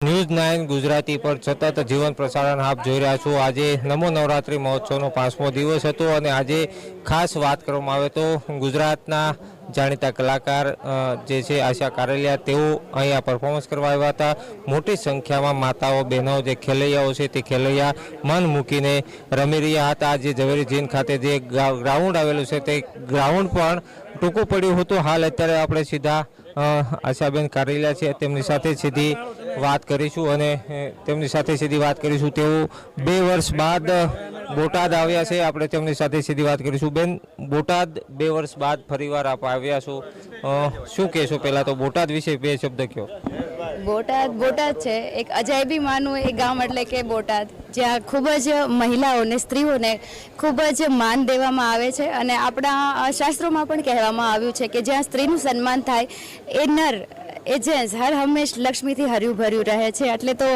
News nine Gujarati પર સતત જીવન પ્રસારણ આપ જોઈ રહ્યા છો. આજે નમો નવરાત્રિ મહોત્સવનો પાંચમો દિવસ હતો અને આજે ખાસ વાત કરવામાં આવે તો ગુજરાતના જાણીતા કલાકાર જે છે આશા કારેલિયા, તેઓ અહીંયા પરફોર્મન્સ કરવા આવ્યા હતા. મોટી સંખ્યામાં માતાઓ બહેનો જે ખેલૈયાઓ છે તે ખેલૈયા મન મૂકીને રમી રહ્યા હતા. આજે ઝવેરી જીન ખાતે જે ગ્રાઉન્ડ આવેલું છે તે ગ્રાઉન્ડ પણ ટૂંકું પડ્યું હતું. હાલ અત્યારે આપણે સીધા આશાબેન કારેલિયા છે તેમની સાથે સીધી વાત કરીશું અને તેમની સાથે સીધી વાત કરીશું. તેઓ બે વર્ષ બાદ બોટાદ આવ્યા છે. આપણે તેમની સાથે સીધી વાત કરીશું. બેન, બોટાદ બે વર્ષ બાદ ફરીવાર આપ આવ્યા છો. શું કહેશો? પહેલાં તો બોટાદ વિશે બે શબ્દ કહો. બોટાદ બોટાદ છે. એક અજાયબી માનું એ ગામ એટલે કે બોટાદ, જ્યાં ખૂબ જ મહિલાઓને, સ્ત્રીઓને ખૂબ જ માન દેવામાં આવે છે. અને આપણા શાસ્ત્રોમાં પણ કહેવામાં આવ્યું છે કે જ્યાં સ્ત્રીનું સન્માન થાય, એ નર એ જેન્ટ્સ હર હંમેશ લક્ષ્મીથી હર્યું ભર્યું રહે છે. એટલે તો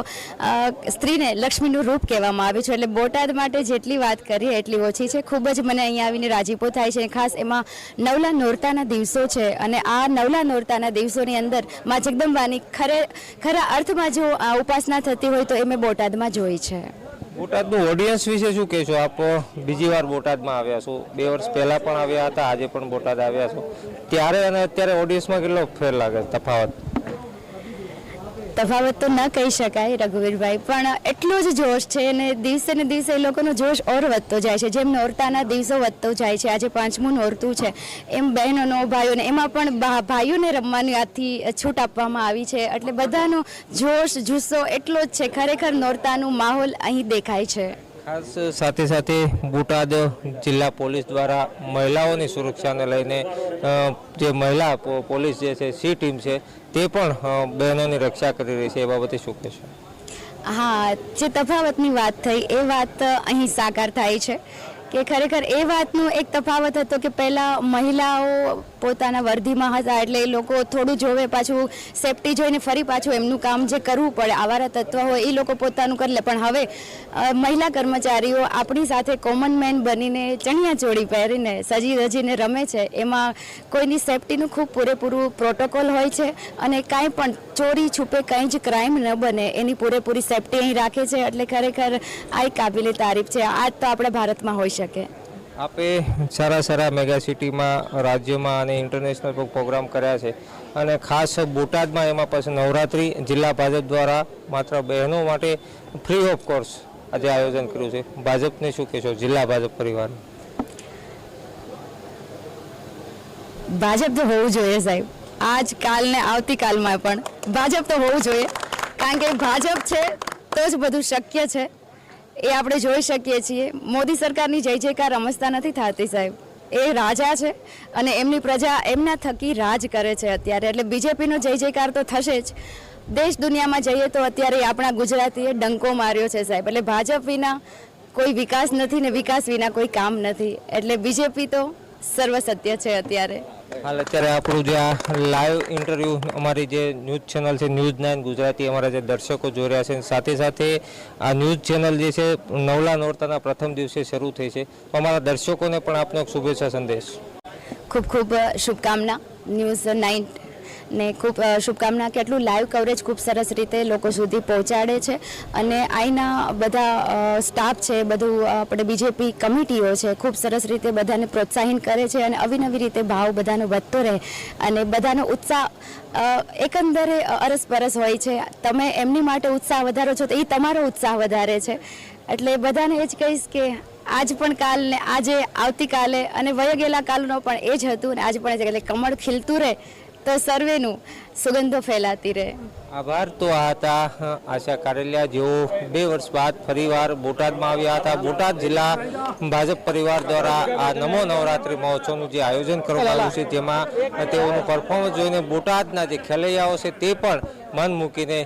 સ્ત્રીને લક્ષ્મીનું રૂપ કહેવામાં આવ્યું છે. એટલે બોટાદ માટે જેટલી વાત કરીએ, એટલી ઓછી છે. ખૂબ જ મને અહીંયા આવીને રાજીપો થાય છે. ખાસ એમાં નવલા નોરતાના દિવસો છે. અને આ નવલા નોરતાના દિવસોની અંદરમાં જગદંબાની ખરે, ખરા અર્થમાં જો, આ ઉપાસના થતી હોય તો એ મેં બોટાદમાં જોઈ છે. બોટાદનું ઓડિયન્સ વિશે શું કહેશો? આપ બીજી વાર બોટાદમાં આવ્યા છો. બે વર્ષ પહેલાં પણ આવ્યા હતા, આજે પણ બોટાદ આવ્યા છો. ત્યારે અને અત્યારે ઓડિયન્સમાં કેટલો ફેર લાગે તફાવત? તફાવત તો ન કહી શકાય રઘુવીરભાઈ, પણ એટલો જ જોશ છે અને દિવસે ને દિવસે એ લોકોનો જોશ ઓર વધતો જાય છે. જેમ નોરતાના દિવસો વધતો જાય છે, આજે પાંચમું નોરતું છે, એમ બહેનોનો, ભાઈઓને, એમાં પણ ભાઈઓને રમવાની આથી છૂટ આપવામાં આવી છે. એટલે બધાનો જોશ, જુસ્સો એટલો જ છે, ખરેખર નોરતાનું માહોલ અહીં દેખાય છે. ખાસ સાથે સાથે બોટાદ જિલ્લા પોલીસ દ્વારા મહિલાઓની સુરક્ષાને લઈને જે મહિલા પોલીસ જે છે, સી ટીમ છે, તે પણ બહેનોની રક્ષા કરી રહી છે, એ બાબતે શું કહેશો? હા, જે તફાવતની વાત થઈ, એ વાત અહીં સાકાર થાય છે. કે ખરેખર એ વાતનો એક તફાવત હતો કે પહેલાં મહિલાઓ પોતાના વર્ધીમાં હતા એટલે એ લોકો થોડું જોવે, પાછું સેફટી જોઈને ફરી પાછું એમનું કામ જે કરવું પડે, આવારા તત્વ હોય, એ લોકો પોતાનું કરી લે. પણ હવે મહિલા કર્મચારીઓ આપણી સાથે કોમન મેન બનીને ચણિયા ચોળી પહેરીને, સજી રજીને રમે છે. એમાં કોઈની સેફટીનું ખૂબ પૂરેપૂરું પ્રોટોકોલ હોય છે અને કાંઈ પણ ચોરી, છુપે કંઈ જ ક્રાઇમ ન બને, એની પૂરેપૂરી સેફટી અહીં રાખે છે. એટલે ખરેખર આ એક કાબિલે તારીફ છે. આ તો આપણા ભારતમાં હોઈ શકે. આપે સારા સારા મેગા સિટીમાં, રાજ્યમાં અને ઇન્ટરનેશનલ પ્રોગ્રામ કર્યા છે. અને ખાસ બોટાદમાં એમાં પછી નવરાત્રિ જિલ્લા ભાજપ દ્વારા માત્ર બહેનો માટે ફ્રી ઓફ કોર્સ આજે આયોજન કર્યું છે. ભાજપને શું કહેશો? જિલ્લા ભાજપ પરિવાર ભાજપ તો હોવું જોઈએ સાહેબ. આજ કાલ ને આવતીકાલમાં પણ ભાજપ તો હોવું જોઈએ. કારણ કે ભાજપ છે તો જ બધું શક્ય છે. એ આપણે જોઈ શકીએ છીએ. મોદી સરકારની જય જયકાર રમસતા નથી થતી સાહેબ. એ રાજા છે અને એમની પ્રજા એમના થકી રાજ કરે છે અત્યારે. એટલે બીજેપીનો જય જયકાર તો થશે જ. દેશ દુનિયામાં જઈએ તો અત્યારે આપણા ગુજરાતીએ ડંકો માર્યો છે સાહેબ. એટલે ભાજપ વિના કોઈ વિકાસ નથી ને વિકાસ વિના કોઈ કામ નથી. એટલે બીજેપી તો સર્વસત્ય છે અત્યારે. હાલ અત્યારે આપણું જે આ લાઈવ ઇન્ટરવ્યૂ અમારી જે ન્યૂઝ ચેનલ છે ન્યૂઝ નાઇન ગુજરાતી, અમારા જે દર્શકો જોઈ રહ્યા છે સાથે સાથે આ ન્યૂઝ ચેનલ જે છે, નવલા નોરતાના પ્રથમ દિવસે શરૂ થઈ છે. અમારા દર્શકોને પણ આપનો એક શુભેચ્છા સંદેશ. ખૂબ ખૂબ શુભકામના. ન્યૂઝ નાઇન ને ખૂબ શુભકામના કે આટલું લાઈવ કવરેજ ખૂબ સરસ રીતે લોકો સુધી પહોંચાડે છે. અને અહીંના બધા સ્ટાફ છે, બધું આપણે બીજેપી કમિટીઓ છે, ખૂબ સરસ રીતે બધાને પ્રોત્સાહિત કરે છે અને અવિનવી રીતે ભાવ બધાનો વધતો રહે અને બધાનો ઉત્સાહ એકંદરે અરસપરસ હોય છે. તમે એમની માટે ઉત્સાહ વધારો છો તો એ તમારો ઉત્સાહ વધારે છે. એટલે બધાને એ જ કહીશ કે આજ પણ કાલ ને આજે આવતીકાલે અને વય ગયેલા કાલનો પણ એ જ હતું અને આજ પણ એટલે કમળ ખીલતું રહે તો સર્વેનું સુગંધો ફેલાતી રહે. આભાર. તો આ હતા આશા કારેલિયા જેઓ બે વર્ષ બાદ ફરીવાર બોટાદમાં આવ્યા હતા. બોટાદ જિલ્લા ભાજપ પરિવાર દ્વારા આ નમો નવરાત્રિ મહોત્સવનું જે આયોજન કરવામાં આવ્યું છે, જેમાં તેઓનું પરફોર્મન્સ જોઈને બોટાદના જે ખેલૈયાઓ છે તે પણ મન મૂકીને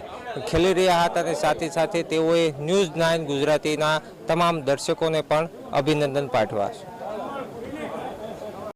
ખેલી રહ્યા હતા અને સાથે સાથે તેઓએ ન્યૂઝ નાઇન ગુજરાતીના તમામ દર્શકોને પણ અભિનંદન પાઠવ્યા છે.